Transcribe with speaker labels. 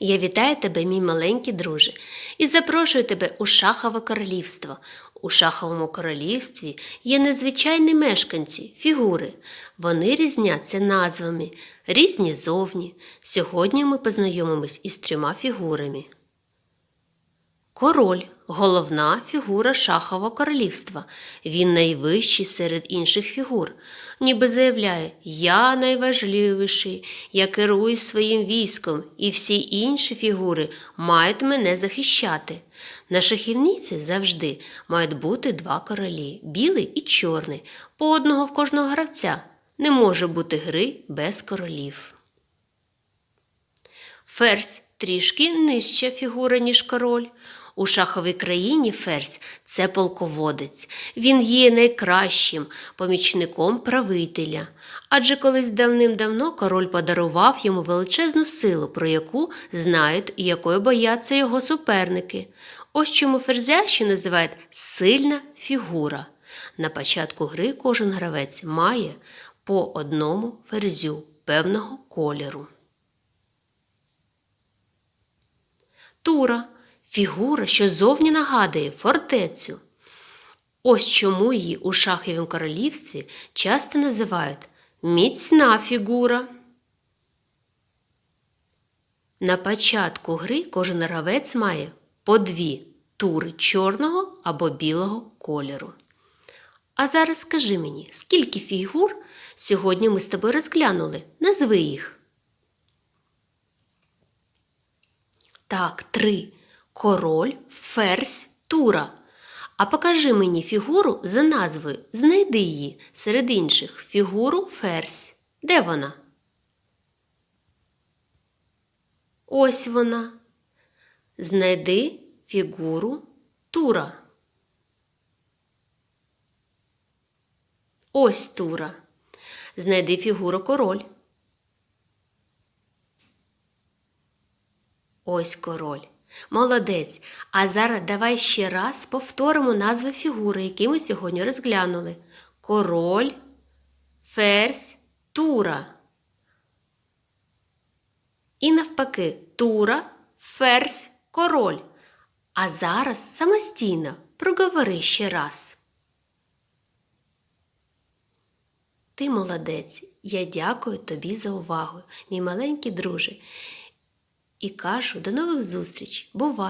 Speaker 1: Я вітаю тебе, мій маленький друже, і запрошую тебе у шахове королівство. У шаховому королівстві є незвичайні мешканці, фігури. Вони різняться назвами, різні зовні. Сьогодні ми познайомимось із трьома фігурами. Король головна фігура шахового королівства. Він найвищий серед інших фігур. Ніби заявляє, я найважливіший, я керую своїм військом, і всі інші фігури мають мене захищати. На шахівниці завжди мають бути два королі білий і чорний, по одного в кожного гравця. Не може бути гри без королів. Ферзь трішки нижча фігура, ніж король. У шаховій країні ферзь це полководець. Він є найкращим помічником правителя. Адже колись давним-давно король подарував йому величезну силу, про яку знають і якої бояться його суперники. Ось чому ферзя ще називають сильна фігура. На початку гри кожен гравець має по одному ферзю певного кольору. Тура фігура, що зовні нагадує фортецю. Ось чому її у шаховому королівстві часто називають міцна фігура. На початку гри кожен гравець має по дві тури чорного або білого кольору. А зараз скажи мені, скільки фігур сьогодні ми з тобою розглянули? Назви їх. Так, три. Король, ферзь, тура. А покажи мені фігуру за назвою. Знайди її серед інших. Фігуру ферзь. Де вона? Ось вона. Знайди фігуру тура. Ось тура. Знайди фігуру король. Ось король. Молодець. А зараз давай ще раз повторимо назви фігури, які ми сьогодні розглянули. Король, ферзь, тура. І навпаки, тура, ферзь, король. А зараз самостійно проговори ще раз. Ти молодець. Я дякую тобі за увагу, мій маленький друже і кажу до нових зустріч. Бувай!